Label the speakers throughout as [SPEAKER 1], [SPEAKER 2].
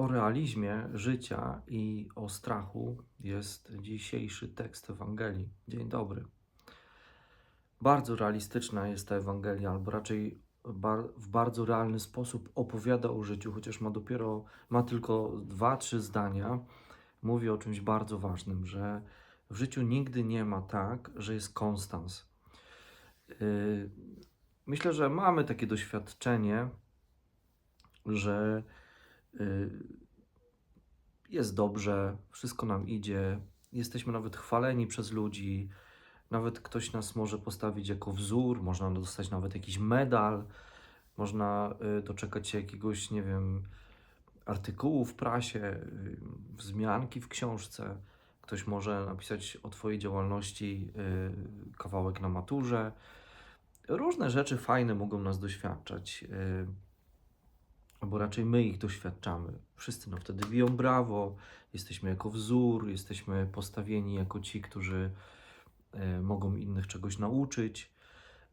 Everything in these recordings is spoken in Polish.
[SPEAKER 1] O realizmie życia i o strachu jest dzisiejszy tekst Ewangelii. Dzień dobry. Bardzo realistyczna jest ta Ewangelia, albo raczej w bardzo realny sposób opowiada o życiu, chociaż ma dopiero, ma tylko dwa, trzy zdania. Mówi o czymś bardzo ważnym, że w życiu nigdy nie ma tak, że jest konstans. Yy, Myślę, że mamy takie doświadczenie, że jest dobrze, wszystko nam idzie, jesteśmy nawet chwaleni przez ludzi, nawet ktoś nas może postawić jako wzór, można dostać nawet jakiś medal, można y, doczekać się jakiegoś, nie wiem, artykułu w prasie, y, wzmianki w książce. Ktoś może napisać o Twojej działalności y, kawałek na maturze. Różne rzeczy fajne mogą nas doświadczać. Albo raczej my ich doświadczamy. Wszyscy nam wtedy biją brawo, jesteśmy jako wzór, jesteśmy postawieni jako ci, którzy e, mogą innych czegoś nauczyć.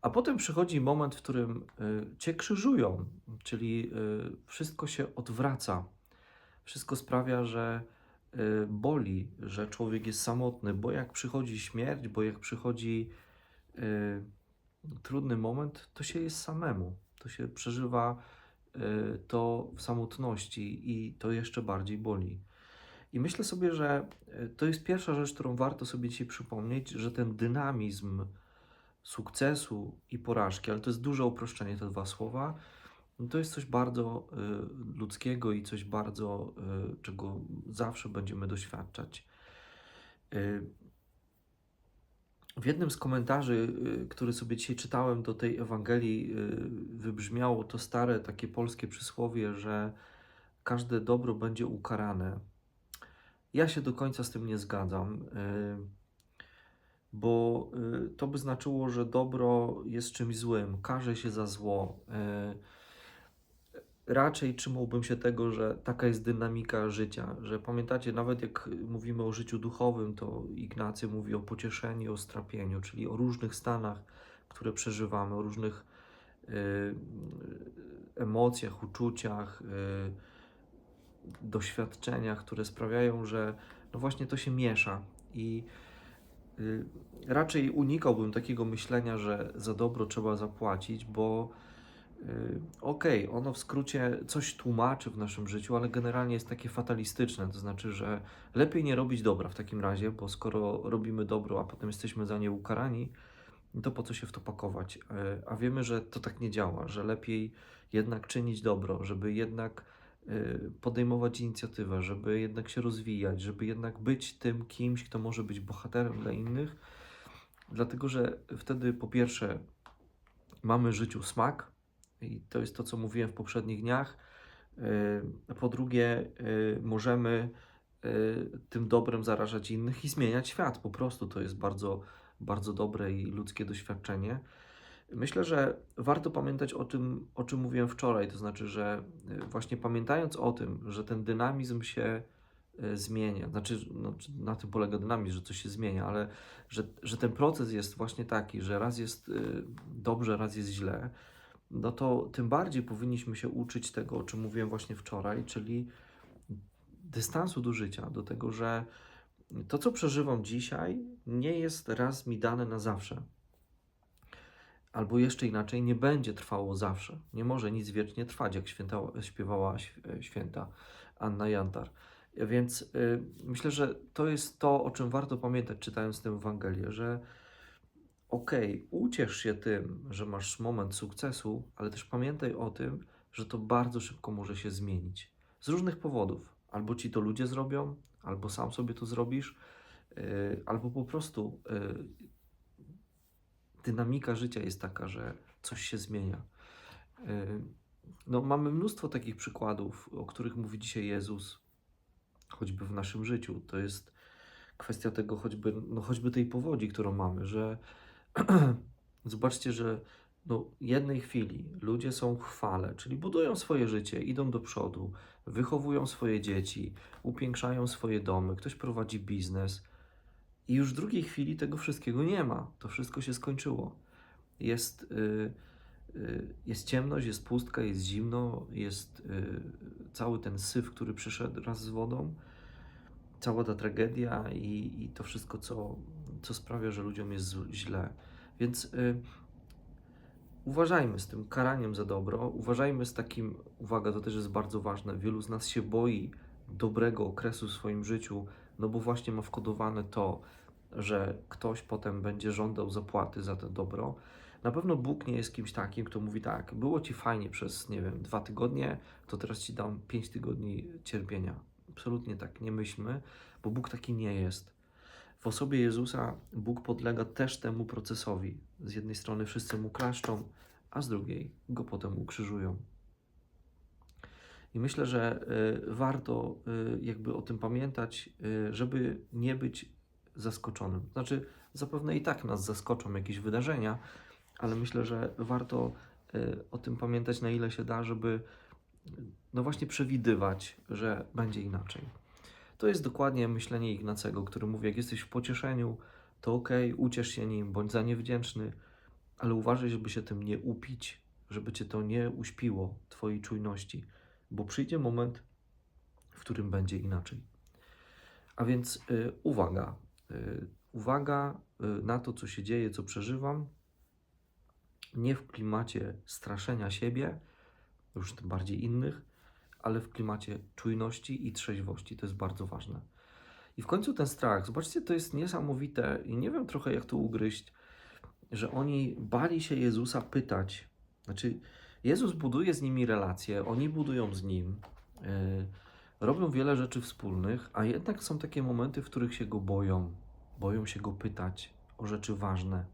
[SPEAKER 1] A potem przychodzi moment, w którym e, cię krzyżują, czyli e, wszystko się odwraca. Wszystko sprawia, że boli, że człowiek jest samotny, bo jak przychodzi śmierć, bo jak przychodzi trudny moment, to się jest samemu. To się przeżywa to w samotności i to jeszcze bardziej boli. I myślę sobie, że y, to jest pierwsza rzecz, którą warto sobie dzisiaj przypomnieć, że ten dynamizm sukcesu i porażki, ale to jest duże uproszczenie, te dwa słowa, no to jest coś bardzo y, ludzkiego i coś bardzo, y, czego zawsze będziemy doświadczać. W jednym z komentarzy, y, który sobie dzisiaj czytałem do tej Ewangelii, y, wybrzmiało to stare takie polskie przysłowie, że każde dobro będzie ukarane. Ja się do końca z tym nie zgadzam, y, bo to by znaczyło, że dobro jest czymś złym, karze się za zło. Raczej trzymałbym się tego, że taka jest dynamika życia, że pamiętacie, nawet jak mówimy o życiu duchowym, to Ignacy mówi o pocieszeniu, o strapieniu, czyli o różnych stanach, które przeżywamy, o różnych y, emocjach, uczuciach, y, doświadczeniach, które sprawiają, że no właśnie to się miesza. I y, raczej unikałbym takiego myślenia, że za dobro trzeba zapłacić, bo y, okej, ono w skrócie coś tłumaczy w naszym życiu, ale generalnie jest takie fatalistyczne, to znaczy, że lepiej nie robić dobra w takim razie, bo skoro robimy dobro, a potem jesteśmy za nie ukarani, to po co się w to pakować? Y, A wiemy, że to tak nie działa, że lepiej jednak czynić dobro, żeby jednak y, podejmować inicjatywę, żeby jednak się rozwijać, żeby jednak być tym kimś, kto może być bohaterem dla innych, dlatego że wtedy po pierwsze mamy życiu smak i to jest to, co mówiłem w poprzednich dniach. Y, Po drugie, y, możemy y, tym dobrem zarażać innych i zmieniać świat. Po prostu to jest bardzo, bardzo dobre i ludzkie doświadczenie. Myślę, że warto pamiętać o tym, o czym mówiłem wczoraj, to znaczy, że właśnie pamiętając o tym, że ten dynamizm się zmienia, znaczy no, na tym polega dynamizm, że coś się zmienia, ale że, że ten proces jest właśnie taki, że raz jest dobrze, raz jest źle, no to tym bardziej powinniśmy się uczyć tego, o czym mówiłem właśnie wczoraj, czyli dystansu do życia, do tego, że to, co przeżywam dzisiaj, nie jest raz mi dane na zawsze. Albo jeszcze inaczej, nie będzie trwało zawsze. Nie może nic wiecznie trwać, jak święta, śpiewała ś- święta Anna Jantar. Więc y, myślę, że to jest to, o czym warto pamiętać, czytając tę Ewangelię, że okej, uciesz się tym, że masz moment sukcesu, ale też pamiętaj o tym, że to bardzo szybko może się zmienić. Z różnych powodów. Albo ci to ludzie zrobią, albo sam sobie to zrobisz, yy, albo po prostu yy, dynamika życia jest taka, że coś się zmienia. Yy, no, mamy mnóstwo takich przykładów, o których mówi dzisiaj Jezus, choćby w naszym życiu. To jest kwestia tego choćby, no, choćby tej powodzi, którą mamy, że zobaczcie, że no, jednej chwili ludzie są w chwale, czyli budują swoje życie, idą do przodu, wychowują swoje dzieci, upiększają swoje domy, ktoś prowadzi biznes i już w drugiej chwili tego wszystkiego nie ma. To wszystko się skończyło. Jest y, y, jest ciemność, jest pustka, jest zimno, jest y, cały ten syf, który przyszedł raz z wodą, cała ta tragedia i, i to wszystko, co, co sprawia, że ludziom jest źle. Więc y, uważajmy z tym karaniem za dobro, uważajmy z takim, uwaga, to też jest bardzo ważne, wielu z nas się boi dobrego okresu w swoim życiu, no bo właśnie ma wkodowane to, że ktoś potem będzie żądał zapłaty za to dobro. Na pewno Bóg nie jest kimś takim, kto mówi tak, było ci fajnie przez, nie wiem, dwa tygodnie, to teraz ci dam pięć tygodni cierpienia. Absolutnie tak nie myślmy, bo Bóg taki nie jest. W osobie Jezusa Bóg podlega też temu procesowi. Z jednej strony wszyscy mu klaszczą, a z drugiej go potem ukrzyżują. I myślę, że y, warto y, jakby o tym pamiętać, y, żeby nie być zaskoczonym. Znaczy, zapewne i tak nas zaskoczą jakieś wydarzenia, ale myślę, że warto o tym pamiętać na ile się da, żeby no właśnie przewidywać, że będzie inaczej. To jest dokładnie myślenie Ignacego, który mówi, jak jesteś w pocieszeniu, to ok, uciesz się nim, bądź za nie wdzięczny, ale uważaj, żeby się tym nie upić, żeby cię to nie uśpiło, twojej czujności, bo przyjdzie moment, w którym będzie inaczej. A więc y, uwaga, y, uwaga y, na to, co się dzieje, co przeżywam, nie w klimacie straszenia siebie, już tym bardziej innych, ale w klimacie czujności i trzeźwości. To jest bardzo ważne. I w końcu ten strach, zobaczcie, to jest niesamowite i nie wiem trochę jak to ugryźć, że oni bali się Jezusa pytać. Znaczy, Jezus buduje z nimi relacje, oni budują z nim, yy, robią wiele rzeczy wspólnych, a jednak są takie momenty, w których się go boją. Boją się go pytać o rzeczy ważne.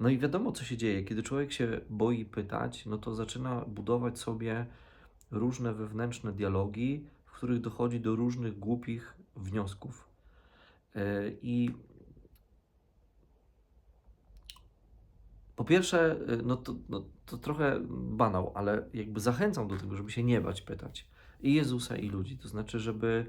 [SPEAKER 1] No i wiadomo, co się dzieje. Kiedy człowiek się boi pytać, no to zaczyna budować sobie różne wewnętrzne dialogi, w których dochodzi do różnych głupich wniosków. Yy, I po pierwsze, yy, no to, no to trochę banał, ale jakby zachęcam do tego, żeby się nie bać pytać i Jezusa, i ludzi. To znaczy, żeby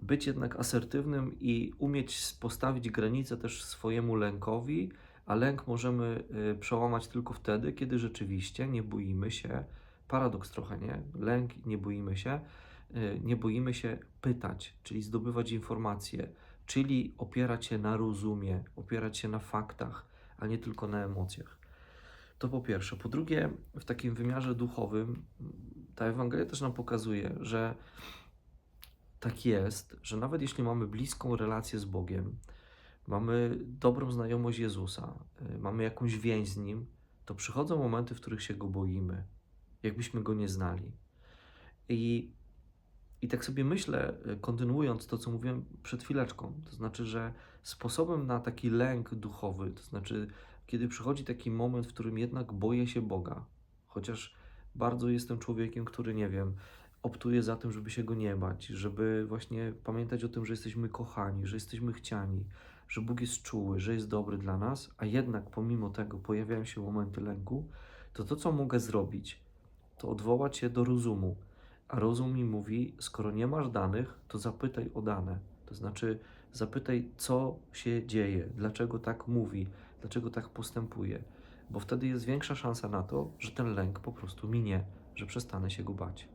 [SPEAKER 1] być jednak asertywnym i umieć postawić granicę też swojemu lękowi, a lęk możemy y, przełamać tylko wtedy, kiedy rzeczywiście nie boimy się, paradoks trochę, nie? Lęk, nie boimy się, y, nie boimy się pytać, czyli zdobywać informacje, czyli opierać się na rozumie, opierać się na faktach, a nie tylko na emocjach. To po pierwsze. Po drugie, w takim wymiarze duchowym, ta Ewangelia też nam pokazuje, że tak jest, że nawet jeśli mamy bliską relację z Bogiem, mamy dobrą znajomość Jezusa, y, mamy jakąś więź z Nim, to przychodzą momenty, w których się Go boimy, jakbyśmy Go nie znali. I, i tak sobie myślę, y, kontynuując to, co mówiłem przed chwileczką, to znaczy, że sposobem na taki lęk duchowy, to znaczy, kiedy przychodzi taki moment, w którym jednak boję się Boga, chociaż bardzo jestem człowiekiem, który, nie wiem, optuje za tym, żeby się Go nie bać, żeby właśnie pamiętać o tym, że jesteśmy kochani, że jesteśmy chciani, że Bóg jest czuły, że jest dobry dla nas, a jednak pomimo tego pojawiają się momenty lęku, to to, co mogę zrobić, to odwołać się do rozumu. A rozum mi mówi, skoro nie masz danych, to zapytaj o dane. To znaczy, zapytaj, co się dzieje, dlaczego tak mówi, dlaczego tak postępuje, bo wtedy jest większa szansa na to, że ten lęk po prostu minie, że przestanę się go bać.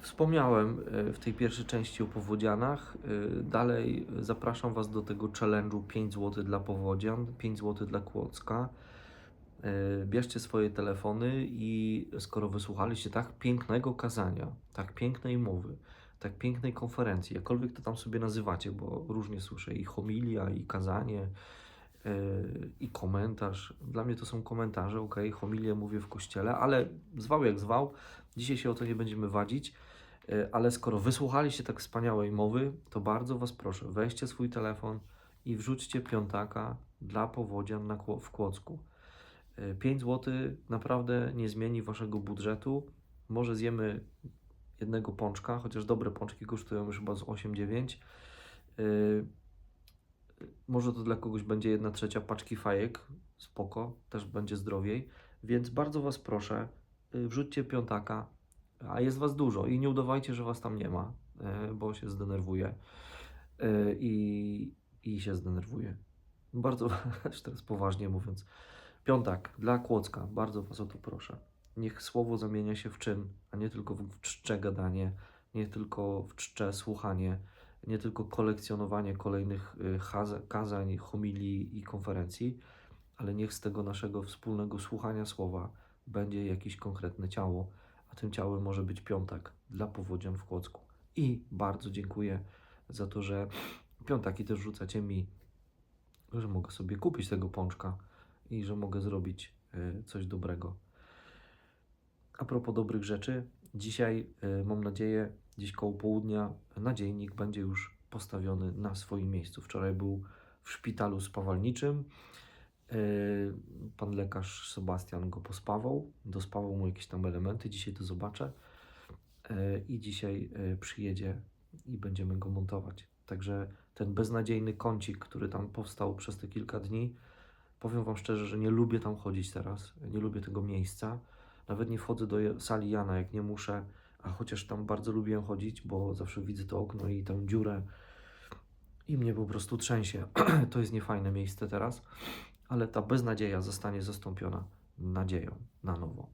[SPEAKER 1] Wspomniałem e, w tej pierwszej części o powodzianach. E, Dalej zapraszam Was do tego challenge'u 5 zł dla powodzian, 5 zł dla Kłodzka. E, Bierzcie swoje telefony i skoro wysłuchaliście tak pięknego kazania, tak pięknej mowy, tak pięknej konferencji, jakkolwiek to tam sobie nazywacie, bo różnie słyszę i homilia, i kazanie, i komentarz. Dla mnie to są komentarze, ok, homilię mówię w kościele, ale zwał jak zwał, dzisiaj się o to nie będziemy wadzić, ale skoro wysłuchaliście tak wspaniałej mowy, to bardzo Was proszę, weźcie swój telefon i wrzućcie piątaka dla powodzian na, w Kłodzku. 5 zł naprawdę nie zmieni Waszego budżetu. Może zjemy jednego pączka, chociaż dobre pączki kosztują już chyba z 8-9. Yy, może to dla kogoś będzie jedna trzecia paczki fajek, spoko, też będzie zdrowiej. Więc bardzo Was proszę, wrzućcie piątaka, a jest Was dużo i nie udawajcie, że Was tam nie ma, yy, bo się zdenerwuję yy, i, i się zdenerwuję. Bardzo, teraz poważnie mówiąc, piątak dla Kłodzka, bardzo Was o to proszę. Niech słowo zamienia się w czyn, a nie tylko w czcze gadanie, nie tylko w czcze słuchanie, nie tylko kolekcjonowanie kolejnych y, kazań, homilii i konferencji, ale niech z tego naszego wspólnego słuchania słowa będzie jakieś konkretne ciało, tym ciałem może być piątek dla powodzian w Kłodzku. I bardzo dziękuję za to, że piątaki też rzucacie mi, że mogę sobie kupić tego pączka i że mogę zrobić y, coś dobrego. A propos dobrych rzeczy, dzisiaj y, mam nadzieję, dziś koło południa nadziejnik będzie już postawiony na swoim miejscu. Wczoraj był w szpitalu spawalniczym. Y, Pan lekarz Sebastian go pospawał, dospawał mu jakieś tam elementy. Dzisiaj to zobaczę. Y, I dzisiaj y, przyjedzie i będziemy go montować. Także ten beznadziejny kącik, który tam powstał przez te kilka dni, powiem Wam szczerze, że nie lubię tam chodzić teraz. Nie lubię tego miejsca. Nawet nie wchodzę do sali Jana, jak nie muszę, a chociaż tam bardzo lubię chodzić, bo zawsze widzę to okno i tę dziurę i mnie po prostu trzęsie. to jest niefajne miejsce teraz, ale ta beznadzieja zostanie zastąpiona nadzieją na nowo.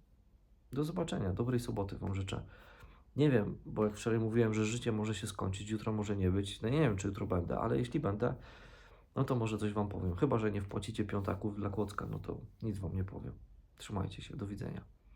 [SPEAKER 1] Do zobaczenia, dobrej soboty Wam życzę. Nie wiem, bo jak wczoraj mówiłem, że życie może się skończyć, jutro może nie być. No nie wiem, czy jutro będę, ale jeśli będę, no to może coś Wam powiem. Chyba, że nie wpłacicie piątaków dla Kłodzka, no to nic Wam nie powiem. Trzymajcie się, do widzenia.